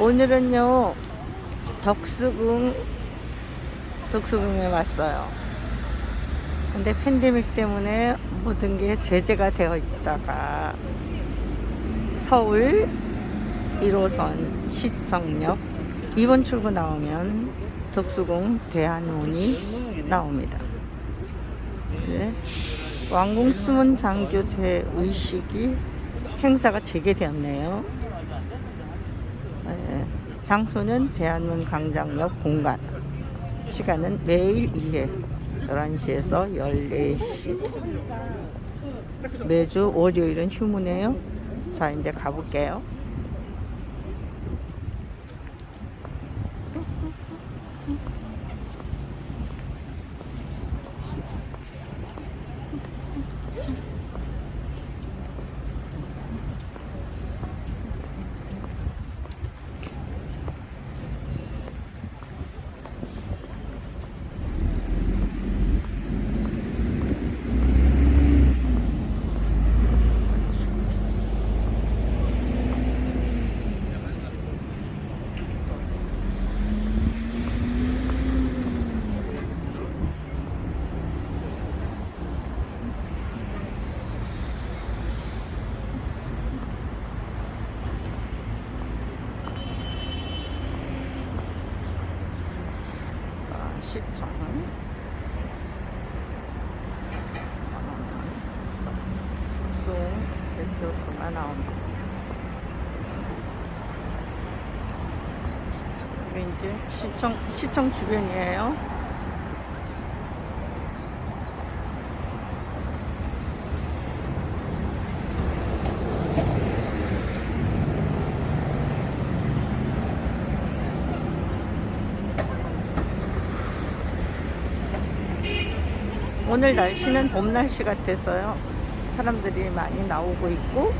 오늘은요 덕수궁 덕수궁에 왔어요. 근데 팬데믹 때문에 모든 게 제재가 되어 있다가 서울 1호선 시청역 2번 출구 나오면 덕수궁 대한문이 나옵니다. 네. 왕궁 수문 장교 대의식이 행사가 재개되었네요. 네. 장소는 대한문 광장역 공간. 시간은 매일 2회 11시에서 14시. 매주 월요일은 휴무네요. 자, 이제 가볼게요. 아, 시청. 특송 대표소가 나옵니다. 이게 이제 시청, 시청 주변이에요. 오늘 날씨는 봄 날씨 같아서요. 사람들이 많이 나오고 있고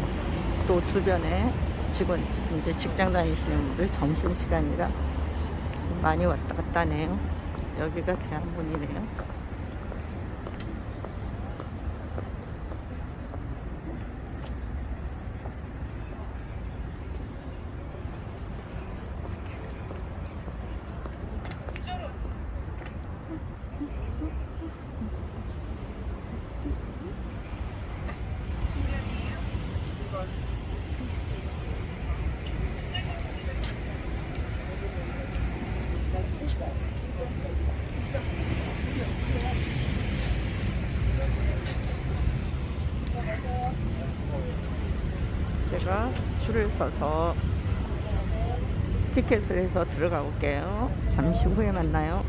또 주변에 직원 이제 직장 다니시는 분들 점심 시간이라 많이 왔다 갔다 하네요. 여기가 대한문이네요. 제가 줄을 서서 티켓을 해서 들어가 볼게요. 잠시 후에 만나요.